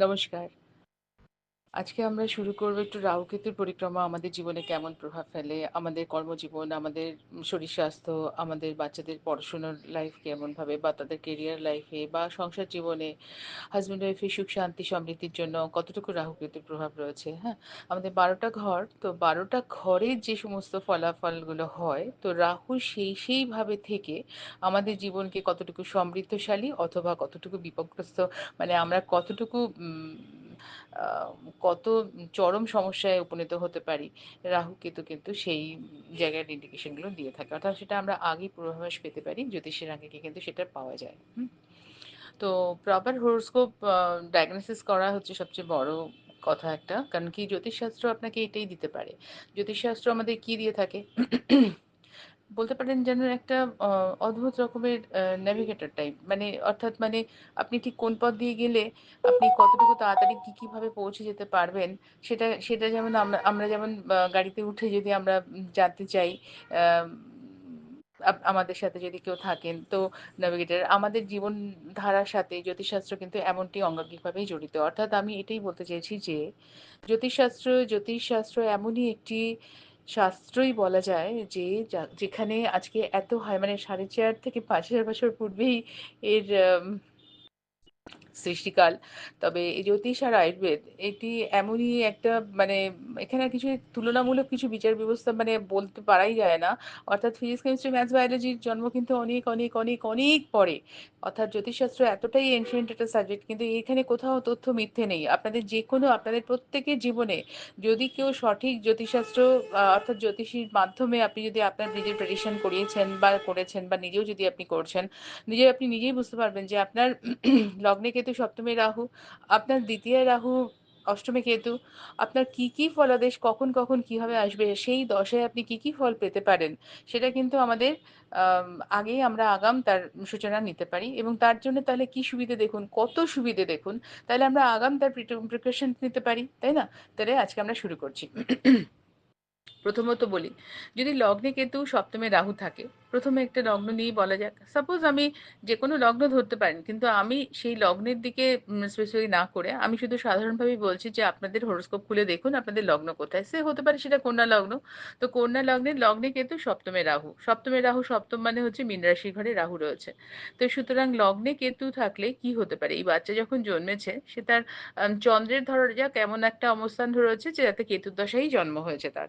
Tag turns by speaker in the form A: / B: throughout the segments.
A: নমস্কার। আজকে আমরা শুরু করব একটু রাহুকেতুর পরিক্রমা আমাদের জীবনে কেমন প্রভাব ফেলে, আমাদের কর্মজীবন, আমাদের শরীর স্বাস্থ্য, আমাদের বাচ্চাদের পড়াশোনার লাইফ কেমনভাবে বা তাদের কেরিয়ার লাইফে বা সংসার জীবনে হাজব্যান্ড ওয়াইফে সুখ শান্তি সমৃদ্ধির জন্য কতটুকু রাহুকেতুর প্রভাব রয়েছে, হ্যাঁ? আমাদের বারোটা ঘর, তো ১২ টা ঘরের যে সমস্ত ফলাফলগুলো হয়, তো রাহু সেই সেইভাবে থেকে আমাদের জীবনকে কতটুকু সমৃদ্ধশালী অথবা কতটুকু বিপর্যস্ত মানে আমরা কতটুকু কত চরম সমস্যায় উপনীত হতে পারি। রাহু কেতু কিন্তু সেই জায়গার ইন্ডিকেশনগুলো দিয়ে থাকে। অর্থাৎ সেটা আমরা আগেই পূর্বাভাস পেতে পারি। জ্যোতিষের আঙ্গিকে কিন্তু সেটা পাওয়া যায়। তো প্রপার হরোস্কোপ ডায়াগনোসিস করা হচ্ছে সবচেয়ে বড় কথা একটা। কারণ কি জ্যোতিষশাস্ত্র আপনাকে এটাই দিতে পারে। জ্যোতিষশাস্ত্র আমাদের কি দিয়ে থাকে? বলতে পারেন যেন একটা অদ্ভুত রকমের আ নেভিগেটর টাইপ। মানে অর্থাৎ মানে আপনি ঠিক কোন পথ দিয়ে গেলে আপনি কতটুকু তাড়াতাড়ি কি, কীভাবে পৌঁছে যেতে পারবেন সেটা সেটা যেমন আমরা আমরা যেমন গাড়িতে উঠে যদি আমরা যেতে চাই আমাদের সাথে যদি কেউ থাকেন তো নেভিগেটর আমাদের জীবনধারার সাথে জ্যোতিষশাস্ত্র কিন্তু এমনটি অঙ্গাঙ্গিকভাবেই জড়িত। অর্থাৎ আমি এটাই বলতে চেয়েছি যে জ্যোতিষশাস্ত্র জ্যোতিষশাস্ত্র এমনই একটি শাস্ত্রই বলা যায় যে যেখানে আজকে এত হয় মানে সাড়ে চার থেকে ৫০০০ বছর পূর্বেই এর সৃষ্টিকাল। তবে জ্যোতিষ আর আয়ুর্বেদ এটি এমনই একটা মানে এখানে কিছু তুলনামূলক কিছু বিচার ব্যবস্থা মানে বলতে পারাই যায় না। অর্থাৎ ফিজিক্স, কেমিস্ট্রি, ম্যাথস, বায়োলজির জন্ম কিন্তু অনেক, অনেক, অনেক, অনেক পরে। অর্থাৎ জ্যোতিষশাস্ত্র এতটাই এনশিয়েন্ট একটা সাবজেক্ট কিন্তু এখানে কোথাও তথ্য মিথ্যে নেই। আপনাদের যেকোনো আপনাদের প্রত্যেকের জীবনে যদি কেউ সঠিক জ্যোতিষশাস্ত্র অর্থাৎ জ্যোতিষীর মাধ্যমে আপনি যদি আপনার নিজের প্রেডিকশন করিয়েছেন বা করেছেন বা নিজেও যদি আপনি করছেন, নিজে আপনি নিজেই বুঝতে পারবেন যে আপনার লগ্নে কেতু, সপ্তমে রাহু, আপনার দ্বিতীয় রাহু, অষ্টমে কেতু, আপনার কি, কি ফলাদেশ কখন, কখন কীভাবে আসবে, সেই দশায় আপনি কি, কি ফল পেতে পারেন, সেটা কিন্তু আমাদের আম আগেই আমরা আগাম তার সূচনা নিতে পারি এবং তার জন্য তাহলে কি সুবিধে দেখুন, কত সুবিধে দেখুন। তাহলে আমরা আগাম তার প্রিপারেশন নিতে পারি, তাই না? তাহলে আজকে আমরা শুরু করছি। প্রথমত বলি, যদি লগ্নে কেতু, সপ্তমে রাহু থাকে, প্রথমে একটা লগ্ন নিয়েই বলা যাক। সাপোজ আমি যে কোনো লগ্ন ধরতে পারেন। কিন্তু আমি সেই লগ্নের দিকে স্পেসিফাই না করে আমি শুধু সাধারণভাবেই বলছি যে আপনাদের হরোস্কোপ খুলে দেখুন আপনাদের লগ্ন কোথায়। সে হতে পারে সেটা কন্যা লগ্ন। তো কন্যা লগ্নের লগ্নে কেতু, সপ্তমে রাহু। সপ্তমে রাহু, সপ্তম মানে হচ্ছে মীন ঘরে রাহু রয়েছে। তো সুতরাং লগ্নে কেতু থাকলে কি হতে পারে? এই বাচ্চা যখন জন্মেছে সে তার চন্দ্রের ধরা যাক এমন একটা অবস্থান রয়েছে যে যাতে কেতুর দশায়ই জন্ম হয়েছে তার।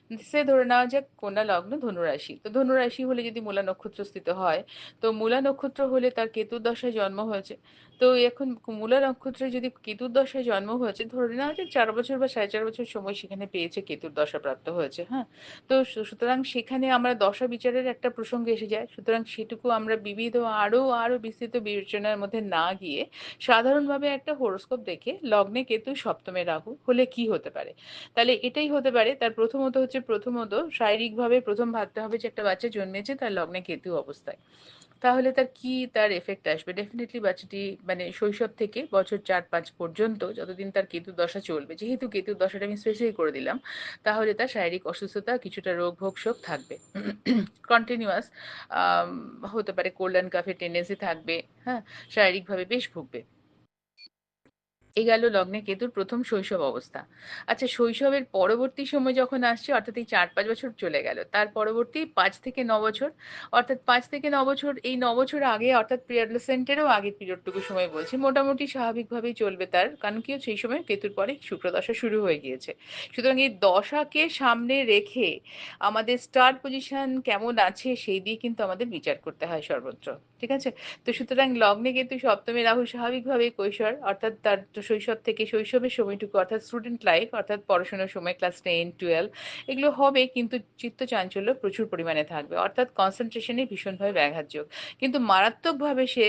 A: সে ধরে নেওয়া যাক কন্যা লগ্ন ধনুরাশি। তো ধনুরাশি হলে যদি মূলা নক্ষত্র স্থিত হয়, তো মূলা নক্ষত্র হলে তার কেতুর দশায় জন্ম হয়েছে। তো এখন মূলা নক্ষত্রে যদি কেতুর দশায় জন্ম হয়েছে, ধরে নেওয়া যাক চার বছর বা ৪.৫ বছর সময় সেখানে পেয়েছে কেতুর দশা প্রাপ্ত হয়েছে, হ্যাঁ? তো সুতরাং সেখানে আমরা দশা বিচারের একটা প্রসঙ্গ এসে যায়। সুতরাং সেটুকু আমরা বিবিধ আরও, আরও বিস্তৃত বিবেচনার মধ্যে না গিয়ে সাধারণভাবে একটা হরোস্কোপ দেখে লগ্নে কেতু, সপ্তমে রাহু হলে কি হতে পারে? তাহলে এটাই হতে পারে তার প্রথমত হচ্ছে প্রথমত শারীরিকভাবে প্রথম ভাবতে হবে যে একটা বাচ্চা জন্মেছে তার লগ্নে কেতু অবস্থায়। তাহলে তার কি তার এফেক্ট আসবে? ডেফিনেটলি বাচ্চাটি মানে শৈশব থেকে বছর ৪-৫ পর্যন্ত যতদিন তার কেতুর দশা চলবে, যেহেতু কেতুর দশাটা আমি স্পেসিফাই করে দিলাম, তাহলে তার শারীরিক অসুস্থতা, কিছুটা রোগ ভোগ শোক থাকবে। কন্টিনিউয়াস হতে পারে কোল্ড অ্যান্ড কাফের টেনডেন্সি থাকবে, হ্যাঁ? শারীরিকভাবে বেশ ভুগবে। এই গেল লগ্নে কেতুর প্রথম শৈশব অবস্থা। আচ্ছা শৈশবের পরবর্তী সময় যখন আসছে অর্থাৎ এই ৪-৫ বছর চলে গেল। তার পরবর্তী পাঁচ থেকে ৯ বছর অর্থাৎ পাঁচ থেকে ৯ বছর এই ৯ বছর আগে অর্থাৎ প্রি-অ্যাডোলেসেন্ট এরও আগের পিরিয়ডটুকু সময় বলছি। মোটামুটি স্বাভাবিকভাবেই চলবে তার। কারণ কি সেই সময় কেতুর পরে শুক্রদশা শুরু হয়ে গিয়েছে। সুতরাং এই দশাকে সামনে রেখে আমাদের স্টার পজিশন কেমন আছে সেই দিয়ে কিন্তু আমাদের বিচার করতে হয় সর্বত্র। ঠিক আছে? তো সুতরাং লগ্নে কেতু, সপ্তমে রাহু স্বাভাবিকভাবেই কৈশোর অর্থাৎ তার শৈশব থেকে শৈশবের সময়টুকু অর্থাৎ স্টুডেন্ট লাইফ অর্থাৎ পড়াশোনার সময় ক্লাস 10, 12 এগুলো হবে কিন্তু চিত্ত চাঞ্চল্য প্রচুর পরিমাণে থাকবে। অর্থাৎ কনসেন্ট্রেশনে ভীষণভাবে ব্যাঘাত যোগ। কিন্তু মারাত্মকভাবে সে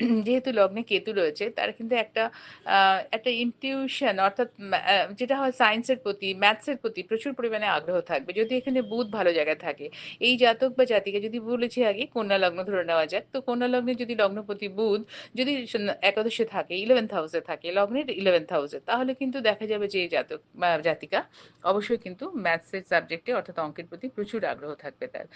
A: যেহেতু লগ্নে কেতু রয়েছে তার কিন্তু একটা একটা ইনটিউশন অর্থাৎ যেটা হয় সায়েন্সের প্রতি, ম্যাথসের প্রতি প্রচুর পরিমাণে আগ্রহ থাকবে। যদি এখানে বুধ ভালো জায়গায় থাকে। এই জাতক বা জাতিকে যদি বলেছি আগে কন্যা লগ্ন ধরে নেওয়া যাক। তো কন্যা লগ্নে যদি লগ্নপতি বুধ যদি একাদশে থাকে ইলেভেন্থ হাউসে থাকে লগ্নের ইলেভেন্থ হাউসে তাহলে কিন্তু দেখা যাবে যে এই জাতক জাতিকা অবশ্যই কিন্তু ম্যাথসের সাবজেক্টে অর্থাৎ অঙ্কের প্রতি প্রচুর আগ্রহ থাকবে তার।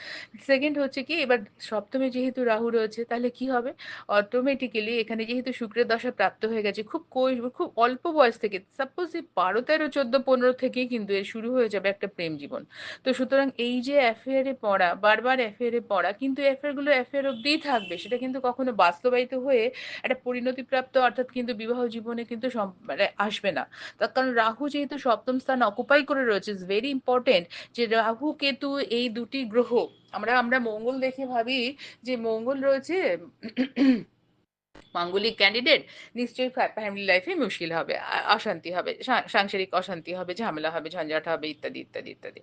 A: সেকেন্ড হচ্ছে কি, এবার সপ্তমে যেহেতু রাহু রয়েছে, তাহলে কি হবে? অটোমেটিক্যালি এখানে যেহেতু শুক্রের দশা প্রাপ্ত হয়ে গেছে, খুব কৈশ খুব অল্প বয়স থেকে সাপোজ এই বারো, তেরো, চোদ্দ, পনেরো থেকেই কিন্তু এর শুরু হয়ে যাবে একটা প্রেম জীবন। তো সুতরাং এই যে অ্যাফেয়ারে পড়া, বারবার অ্যাফেয়ারে পড়া, কিন্তু অ্যাফেয়ারগুলো অ্যাফেয়ার অব্দিই থাকবে, সেটা কিন্তু কখনো বাস্তবায়িত হয়ে একটা পরিণতিপ্রাপ্ত অর্থাৎ কিন্তু বিবাহ জীবনে কিন্তু মানে আসবে না। তার কারণ রাহু যেহেতু সপ্তম স্থান অকুপাই করে রয়েছে ইজ ভেরি ইম্পর্টেন্ট যে রাহু কেতু এই দুটি গ্রহ, আমরা আমরা মঙ্গল দেখে ভাবি যে মঙ্গল রয়েছে মাঙ্গলিক ক্যান্ডিডেট নিশ্চয়ই ফ্যামিলি লাইফে মুশকিল হবে অশান্তি হবে সাংসারিক অশান্তি হবে, ঝামেলা হবে, ঝঞ্ঝাট হবে, ইত্যাদি ইত্যাদি ইত্যাদি।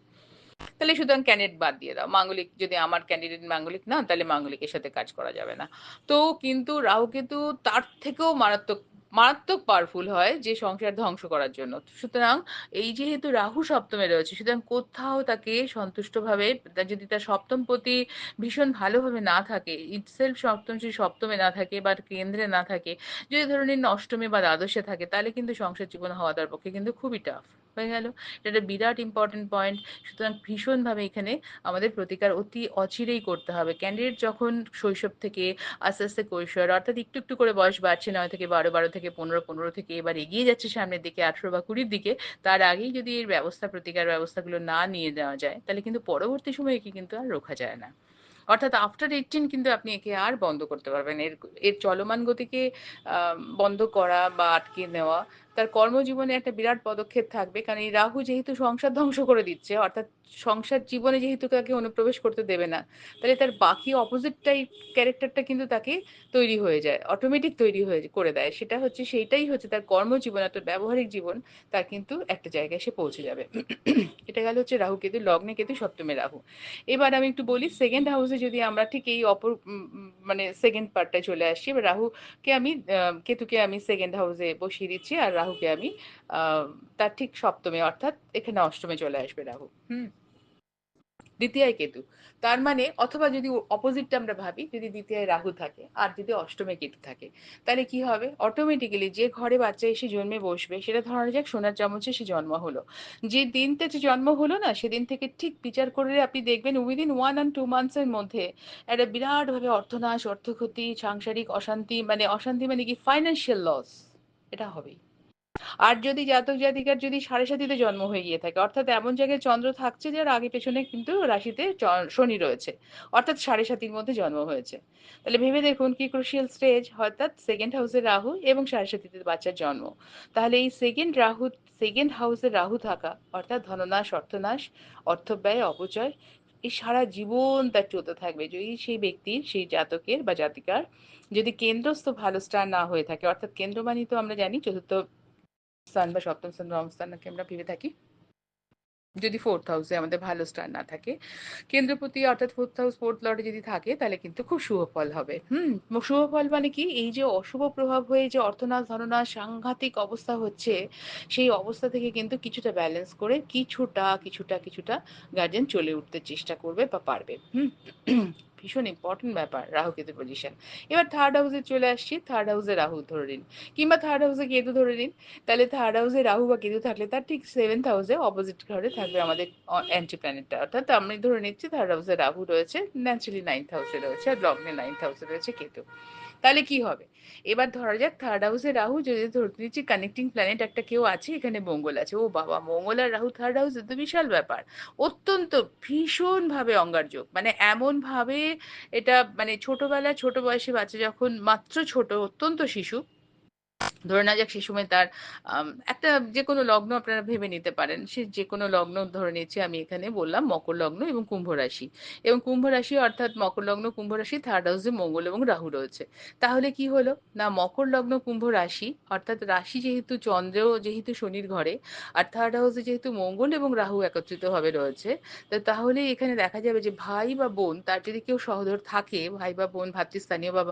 A: তাহলে সুতরাং ক্যান্ডিডেট বাদ দিয়ে দাও। মাঙ্গলিক, যদি আমার ক্যান্ডিডেট মাঙ্গলিক না, তাহলে মাঙ্গলিকের সাথে কাজ করা যাবে না। তো কিন্তু রাহু কিন্তু তার থেকেও মারাত্মক মারাত্মক পাওয়ারফুল হয় যে সংসার ধ্বংস করার জন্য। সুতরাং এই যেহেতু রাহু সপ্তমে রয়েছে, সুতরাং কোথাও তাকে সন্তুষ্টভাবে, যদি তার সপ্তম প্রতি ভীষণ ভালোভাবে না থাকে ইটসেলফ সপ্তম, যদি সপ্তমে না থাকে বা কেন্দ্রে না থাকে, যদি ধরুন অষ্টমে বা দ্বাদশে থাকে, তাহলে কিন্তু সংসার জীবন হওয়া তার পক্ষে কিন্তু খুবই টাফ হয়ে গেল। এটা একটা বিরাট ইম্পর্টেন্ট পয়েন্ট সুতরাং ভীষণভাবে এখানে আমাদের প্রতিকার অতি অচিরেই করতে হবে। ক্যান্ডিডেট যখন শৈশব থেকে আস্তে আস্তে কৈশোর, অর্থাৎ একটু একটু করে বয়স বাড়ছে, নয় থেকে বারো বারো থেকে পনেরো পনেরো থেকে এবার এগিয়ে যাচ্ছে সামনের দিকে, আঠেরো বা কুড়ির দিকে, তার আগেই যদি এর ব্যবস্থা, প্রতিকার ব্যবস্থাগুলো না নিয়ে নেওয়া যায়, তাহলে কিন্তু পরবর্তী সময়ে একে কিন্তু আর রোখা যায় না। অর্থাৎ আফটার এইটিন কিন্তু আপনি একে আর বন্ধ করতে পারবেন। এর এর চলমান গতিকে বন্ধ করা বা আটকে নেওয়া তার কর্মজীবনে একটা বিরাট পদক্ষেপ থাকবে। কারণ এই রাহু যেহেতু সংসার ধ্বংস করে দিচ্ছে, অর্থাৎ সংসার জীবনে যেহেতু তাকে অনুপ্রবেশ করতে দেবে না, তাহলে তার বাকি অপোজিট অপোজিটটাই ক্যারেক্টারটা কিন্তু তাকে তৈরি হয়ে যায় অটোমেটিক তৈরি হয়ে করে দেয়। সেটা হচ্ছে সেইটাই হচ্ছে তার কর্মজীবন, অর্থাৎ ব্যবহারিক জীবন, তার কিন্তু একটা জায়গায় সে পৌঁছে যাবে। এটা গেল হচ্ছে রাহু কেতু, লগ্নে কেতু, সপ্তমে রাহু। এবার আমি একটু বলি সেকেন্ড হাউসে যদি আমরা ঠিক এই অপর মানে সেকেন্ড পার্টটায় চলে এবার রাহুকে আমি কেতুকে আমি সেকেন্ড হাউসে বসিয়ে দিচ্ছি, আর রাহুকে আমি তার ঠিক সপ্তমে, অর্থাৎ এখানে অষ্টমে চলে আসবে রাহু। হুম। দ্বিতীয় কেতু। তার মানে অথবা যদি অপোজিটটা আমরা ভাবি, যদি দ্বিতীয় রাহু থাকে আর যদি অষ্টমে কেতু থাকে, তাহলে কি হবে? অটোমেটিক্যালি যে ঘরে বাচ্চা এসে জন্মে বসবে, সেটা ধরা যাক সোনার চামচে সে জন্ম হলো। যে দিনতে যে জন্ম হলো না, সেদিন থেকে ঠিক বিচার করে আপনি দেখবেন উইদিন ওয়ান অ্যান্ড টু মান্থসের মধ্যে একটা বিরাটভাবে অর্থনাশ, অর্থক্ষতি, সাংসারিক অশান্তি মানে অশান্তি মানে কি? ফাইন্যান্সিয়াল লস এটা হবেই। আর যদি জাতক জাতিকার যদি সাড়ে সাতিতে জন্ম হয়ে গিয়ে থাকে, অর্থাৎ এমন জায়গায় চন্দ্র থাকছে যার আগে পেছনে কিন্তু রাশিতে শনি রয়েছে, অর্থাৎ সাড়ে সাতির মধ্যে জন্ম হয়েছে। তাহলে ভেবে দেখুন কি ক্রুশিয়াল স্টেজ অর্থাৎ সেকেন্ড হাউসে রাহু এবং সাড়ে সাতিতে বাচ্চার জন্ম। তাহলে এই সেকেন্ড রাহু সেকেন্ড হাউসে রাহু থাকা, অর্থাৎ ধননাশ, অর্থনাশ, অর্থব্যয়, অপচয়, এই সারা জীবন তার চলতে থাকবে। যদি সেই ব্যক্তির সেই জাতকের বা জাতিকার যদি কেন্দ্রস্থ ভালো স্টার না হয়ে থাকে, অর্থাৎ কেন্দ্রমানি তো আমরা জানি চতুর্থ স্থান বা সপ্তম স্থান নবম স্থানকে আমরা ভেবে থাকি? যদি ফোর্থ হাউসে আমাদের ভালো স্টার না থাকে। কেন্দ্রপতি অর্থাৎ ফোর্থ হাউস ফোর্থ লর্ডে যদি থাকে, তাহলে কিন্তু খুব শুভ ফল হবে। হুম, শুভ ফল মানে কি? এই যে অশুভ প্রভাব হয়ে যে অর্থনাশ ধরনাশ সাংঘাতিক অবস্থা হচ্ছে, সেই অবস্থা থেকে কিন্তু কিছুটা ব্যালেন্স করে কিছুটা কিছুটা কিছুটা গার্জেন চলে উঠতে চেষ্টা করবে বা পারবে। হুম ভীষণ ইম্পর্টেন্ট ব্যাপার রাহু কেতু পজিশন এবার থার্ড হাউসে চলে আসছি থার্ড হাউসে রাহু ধরে নিন। কিংবা থার্ড হাউসে কেতু ধরে নিন, তাহলে থার্ড হাউসে রাহু বা কেতু থাকলে তার ঠিক সেভেন্থ হাউসে অপোজিট ঘরে থাকবে আমাদের অ্যান্টি প্ল্যানেটটা অর্থাৎ আমি ধরে নিচ্ছি থার্ড হাউসে রাহু রয়েছে ন্যাচারালি নাইন্থ হাউসে রয়েছে, আর লগ্নে নাইন্থ হাউসে রয়েছে কেতু। তাহলে কি হবে? এবার ধরা যাক থার্ড হাউসে রাহু, যদি ধরতে দিচ্ছি কানেক্টিং প্ল্যানেট একটা কেউ আছে, এখানে মঙ্গল আছে। ও বাবা, মঙ্গল আর রাহু থার্ড হাউসে তো বিশাল ব্যাপার। অত্যন্ত ভীষণভাবে অঙ্গারযোগ। মানে এমনভাবে এটা মানে ছোটবেলা ছোট বয়সে বাচ্চা যখন মাত্র ছোট, অত্যন্ত শিশু ধরে না যাক সে সময় তার একটা যে কোনো লগ্ন আপনারা ভেবে নিতে পারেন। সে যে কোনো লগ্ন ধরে নিচ্ছে আমি এখানে বললাম মকর লগ্ন এবং কুম্ভ রাশি। এবং কুম্ভ রাশি অর্থাৎ মকর লগ্ন, কুম্ভ রাশি থার্ড হাউসে মঙ্গল এবং রাহু রয়েছে। তাহলে কি হলো? না, মকর লগ্ন, কুম্ভ রাশি, অর্থাৎ রাশি যেহেতু চন্দ্র, যেহেতু শনির ঘরে, আর থার্ড হাউসে যেহেতু মঙ্গল এবং রাহু একত্রিত একত্রিতভাবে রয়েছে, তো তাহলে এখানে দেখা যাবে যে ভাই বা বোন, তার যদি কেউ সহোদর থাকে, ভাই বা বোন, ভাতৃস্থানীয় বা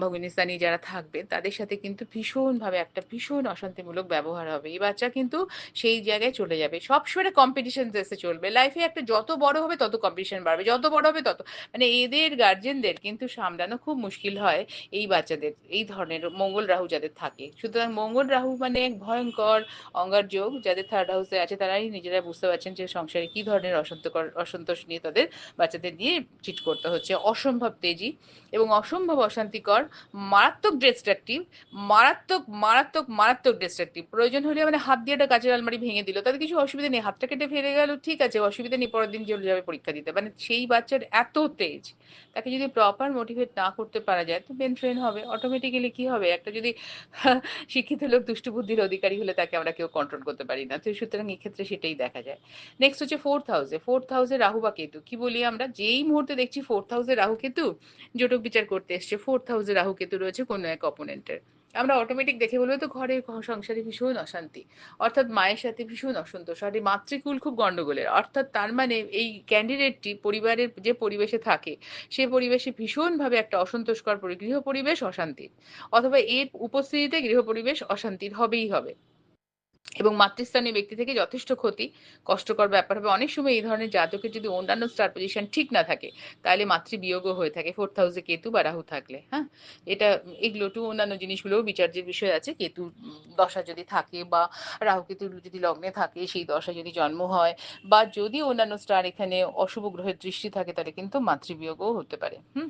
A: ভগিনীস্থানীয় যারা থাকবে, তাদের সাথে কিন্তু ভীষণ ভীষণভাবে একটা ভীষণ অশান্তিমূলক ব্যবহার হবে। এই বাচ্চা কিন্তু সেই জায়গায় চলে যাবে। সবসময় কম্পিটিশন এসে চলবে। লাইফে একটা যত বড় হবে তত কম্পিটিশন বাড়বে। যত বড় হবে তত মানে এদের গার্জেনদের কিন্তু সামলানো খুব মুশকিল হয় এই বাচ্চাদের, এই ধরনের মঙ্গল রাহু যাদের থাকে। সুতরাং মঙ্গল রাহু মানে এক ভয়ঙ্কর অঙ্গার যোগ যাদের থার্ড হাউসে আছে, তারাই নিজেরা বুঝতে পারছেন যে সংসারে কি ধরনের অসন্তকর, অসন্তোষ নিয়ে তাদের বাচ্চাদের নিয়ে চিট করতে হচ্ছে। অসম্ভব তেজি এবং অসম্ভব অশান্তিকর, মারাত্মক ডিস্ট্রাকটিভ মারাত্মক মারাত্মক মারাত্মক মারাত্মক ডিস্ট্রাকটিভ প্রয়োজন হলে মানে হাত দিয়ে একটা কাঁচের আলমারি ভেঙে দিল, তাতে কিছু অসুবিধা নেই। হাতটা কেটে ফেলে গেল, ঠিক আছে, অসুবিধা নেই, পরের দিন যাবে পরীক্ষা দিতে। মানে সেই বাচ্চার এত তেজ, তাকে যদি প্রপার মোটিভেট না করতে পারা যায়, তো বেন ট্রেন হবে। অটোমেটিক্যালি কি হবে? একটা যদি শিক্ষিত লোক, দুষ্টু বুদ্ধির অধিকারী হলে তাকে আমরা কেউ কন্ট্রোল করতে পারি না। তো সুতরাং এক্ষেত্রে সেটাই দেখা যায়। নেক্সট হচ্ছে ফোর্থ হাউসে ফোর্থ হাউসে রাহু বা কেতু? কি বলি আমরা? যেই মুহূর্তে দেখছি ফোর্থ হাউসে রাহু, কেতু, জটক বিচার করতে এসছে। ফোর্থ হাউসে রাহু, কেতু রয়েছে কোনো এক অপোনেন্টের আমরা অটোমেটিক দেখে বলব তো ঘরে সংসারে ভীষণ অশান্তি। অর্থাৎ মায়ের সাথে ভীষণ অসন্তোষ। আর এই মাতৃকুল খুব গন্ডগোলের। অর্থাৎ তার মানে এই ক্যান্ডিডেটটি পরিবারের যে পরিবেশে থাকে, সে পরিবেশে ভীষণভাবে একটা অসন্তোষকর গৃহ পরিবেশ অশান্তির। অথবা এর উপস্থিতিতে গৃহ পরিবেশ অশান্তির হবেই হবে। এবং মাতৃস্থানীয় ব্যক্তি থেকে যথেষ্ট ক্ষতি, কষ্টকর ব্যাপার হবে। অনেক সময় এই ধরনের জাতকের যদি অন্যান্য স্টার পজিশন ঠিক না থাকে, তাহলে মাতৃবিয়োগও হয়ে থাকে। ফোর্থ হাউসে কেতু বা রাহু থাকলে হ্যাঁ? এটা, এগুলো টু অন্যান্য জিনিসগুলোও বিচার্যের বিষয় আছে। কেতু দশা যদি থাকে বা রাহু কেতু যদি লগ্নে থাকে, সেই দশা যদি জন্ম হয় বা যদি অন্যান্য স্টার এখানে অশুভ গ্রহের দৃষ্টি থাকে, তাহলে কিন্তু মাতৃবিয়োগও হতে পারে, হুম?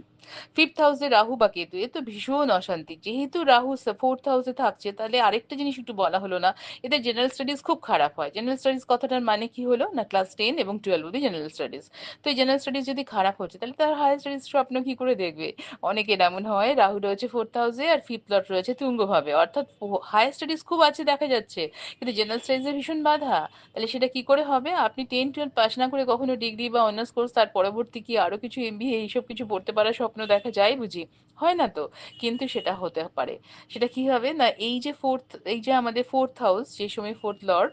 A: ফিফথ হাউসে রাহু বা কেতু, এ তো ভীষণ অশান্তি। যেহেতু রাহু ফোর্থ হাউসে থাকছে, তাহলে আরেকটা জিনিস একটু বলা হলো না। এদের জেনারেল স্টাডিজ খুব খারাপ হয়। জেনারেল স্টাডিজ কথাটার মানে কি হলো? না ক্লাস টেন এবং টুয়েলভ অব্দি জেনারেল স্টাডিজ তো এই জেনারেল স্টাডিজ যদি খারাপ হচ্ছে, তাহলে তার হায়ার স্টাডিজ স্বপ্ন কি করে দেখবে? অনেকের এমন হয় রাহু রয়েছে ফোর্থ হাউসে আর ফিফথ লট রয়েছে তুঙ্গভাবে। অর্থাৎ হায়ার স্টাডিজ খুব আছে দেখা যাচ্ছে, কিন্তু জেনারেল স্টাডিজে ভীষণ বাধা। তাহলে সেটা কি করে হবে? আপনি টেন টুয়েলভ পাস না করে কখনো ডিগ্রি বা অনার্স কোর্স তার পরবর্তী কি আরও কিছু এমবিএ এইসব কিছু পড়তে পারার স্বপ্ন দেখা যায় বুঝি? হয় না তো? কিন্তু সেটা হতে পারে। সেটা কি হবে? না, এই যে ফোর্থ এই যে আমাদের ফোর্থ হাউস যে সময় ফোর্থ লর্ড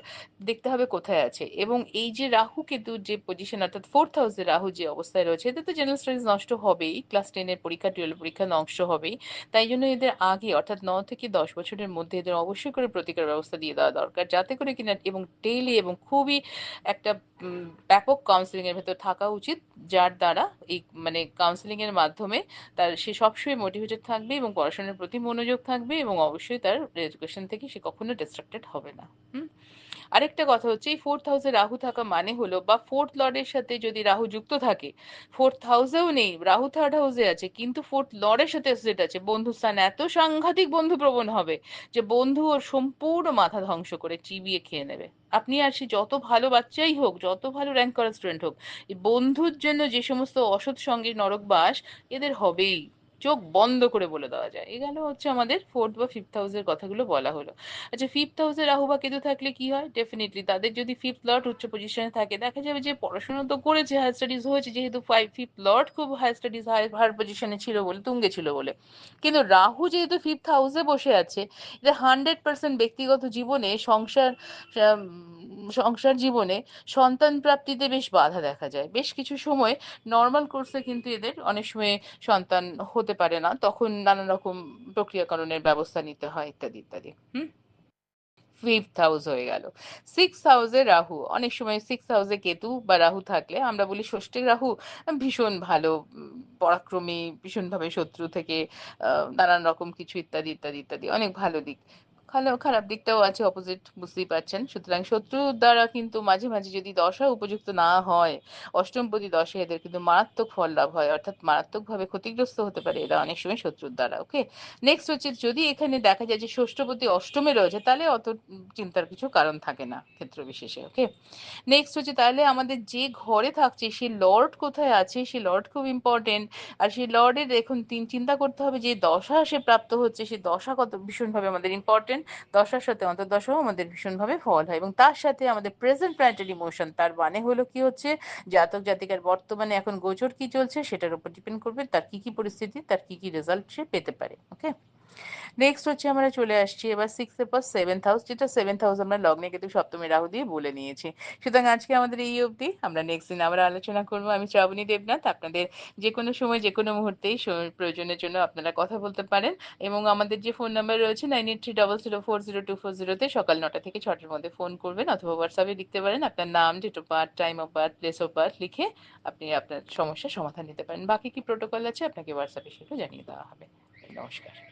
A: দেখতে হবে কোথায় আছে। এবং এই যে রাহু কেতুর যে পজিশন অর্থাৎ ফোর্থ হাউসে রাহু যে অবস্থায় রয়েছে, এতে তো জেনারেল স্টাডিজ নষ্ট হবেই। ক্লাস টেনের পরীক্ষা টুয়েলভ পরীক্ষা নষ্ট হবেই। তাই জন্য এদের আগে, অর্থাৎ ন থেকে দশ বছরের মধ্যে এদের অবশ্যই করে প্রতিকার ব্যবস্থা দিয়ে দেওয়া দরকার। যাতে করে কিনা, এবং ডেইলি এবং খুবই একটা ব্যাপক কাউন্সিলিং এর ভেতর থাকা উচিত, যার দ্বারা এই মানে কাউন্সিলিং এর মাধ্যমে তার সে সবসময় মোটিভেটেড থাকবে এবং পড়াশোনার প্রতি মনোযোগ থাকবে এবং অবশ্যই তার এডুকেশন থেকে সে কখনো ডিস্ট্রাক্টেড হবে না। হুম? আরেকটা কথা হচ্ছে, এই ফোর্থ হাউসে রাহু থাকা মানে হলো বা ফোর্থ লর্ডের সাথে যদি রাহু যুক্ত থাকে ফোর্থ হাউসেও নেই, রাহু থার্ড হাউসে আছে, কিন্তু ফোর্থ লর্ডের সাথে অ্যাসোসিয়েট আছে। বন্ধুস্থান এত সাংঘাতিক বন্ধু প্রবণ হবে যে বন্ধু ওর সম্পূর্ণ মাথা ধ্বংস করে চিবিয়ে খেয়ে নেবে। আপনি আর সে যত ভালো বাচ্চাই হোক, যত ভালো র্যাঙ্ক করা স্টুডেন্ট হোক, এই বন্ধুর জন্য যে সমস্ত অসৎ সঙ্গে নরক বাস, এদের হবেই। চোখ বন্ধ করে বলে দেওয়া যায়। এ গেল হচ্ছে আমাদের ফোর্থ বা ফিফথ হাউসের কথাগুলো বলা হলো। আচ্ছা ফিফথ হাউসে রাহু বা কেতু থাকলে কি হয়? ডেফিনেটলি তাদের যদি ফিফথ লর্ড উচ্চ পজিশনে থাকে, দেখা যাবে যে পড়াশোনা তো করেছে হায়ার স্টাডিজ হয়েছে, যেহেতু ফাইভ ফিফথ লর্ড খুব হায়ার স্টাডিজ হায়ার পজিশনে ছিল বলে, তুঙ্গে ছিল বলে। কিন্তু রাহু যেহেতু ফিফথ হাউসে বসে আছে, এটা হান্ড্রেড পার্সেন্ট ব্যক্তিগত জীবনে সংসার সংসার জীবনে সন্তান প্রাপ্তিতে বেশ বাধা দেখা যায়। বেশ কিছু সময় নর্মাল কোর্সে কিন্তু এদের অনেক সময় সন্তান হতে পারে না তখন নানান রকম প্রক্রিয়াকরণের ব্যবস্থা নিতে হয় ইত্যাদি ইত্যাদি। হুম। ফিফথ হাউস হয়ে গেল। সিক্স হাউসে রাহু। অনেক সময় সিক্স হাউসে কেতু বা রাহু থাকলে আমরা বলি ষষ্ঠী রাহু ভীষণ ভালো পরাক্রমী ভীষণভাবে শত্রু থেকে নানান রকম কিছু ইত্যাদি ইত্যাদি ইত্যাদি। অনেক ভালো দিক। ভালো খারাপ দিকটাও আছে অপোজিট বুঝতেই পারছেন। সুতরাং শত্রুর দ্বারা কিন্তু মাঝে মাঝে যদি দশা উপযুক্ত না হয় অষ্টমপতি দশে এদের কিন্তু মারাত্মক ফল লাভ হয়, অর্থাৎ মারাত্মকভাবে ক্ষতিগ্রস্ত হতে পারে এরা অনেক সময় শত্রুর দ্বারা ওকে নেক্সট হচ্ছে যদি এখানে দেখা যায় যে ষষ্ঠপতি অষ্টমে রয়েছে, তাহলে অত চিন্তার কিছু কারণ থাকে না ক্ষেত্র বিশেষে ওকে নেক্সট হচ্ছে তাহলে আমাদের যে ঘরে থাকছে, সে লর্ড কোথায় আছে? সে লর্ড খুব ইম্পর্টেন্ট আর সেই লর্ডের এখন তিন, চিন্তা করতে হবে যে দশা সে প্রাপ্ত হচ্ছে, সে দশা কত ভীষণভাবে আমাদের ইম্পর্টেন্ট দশার সাথে অন্তর্দশাও আমাদের ভীষণভাবে ফল হয় এবং তার সাথে আমাদের প্রেজেন্ট প্ল্যানেটারি মোশন তার মানে হলো কি হচ্ছে? জাতক জাতিকার বর্তমানে এখন গোচর কি চলছে সেটার উপর ডিপেন্ড করবে, তার কি কি পরিস্থিতি, তার কি কি রেজাল্ট সে পেতে পারে ওকে নেক্সট হচ্ছে আমরা চলে আসছি এবার সিক্স এর পর সেভেন্থ হাউস যেটা সেভেন্থ হাউস আমরা লগ্নে কিন্তু সপ্তমী রাহু দিয়ে বলে নিয়েছি। সুতরাং আজকে আমাদের এই অবধি, আমরা নেক্সট দিন আবার আলোচনা করব। আমি শ্রাবণী দেবনাথ, আপনাদের যে কোনো সময় যে কোনো মুহূর্তেই প্রয়োজনের জন্য আপনারা কথা বলতে পারেন এবং আমাদের যে ফোন নাম্বার রয়েছে nine eight three double zero four zero two four জিরোতে সকাল নটা থেকে ছটার মধ্যে ফোন করবেন অথবা হোয়াটসঅ্যাপে লিখতে পারেন। আপনার নাম date of birth time of birth place of birth লিখে আপনি আপনার সমস্যার সমাধান নিতে পারেন। বাকি কি প্রোটোকল আছে আপনাকে হোয়াটসঅ্যাপে সেটা জানিয়ে দেওয়া হবে। নমস্কার।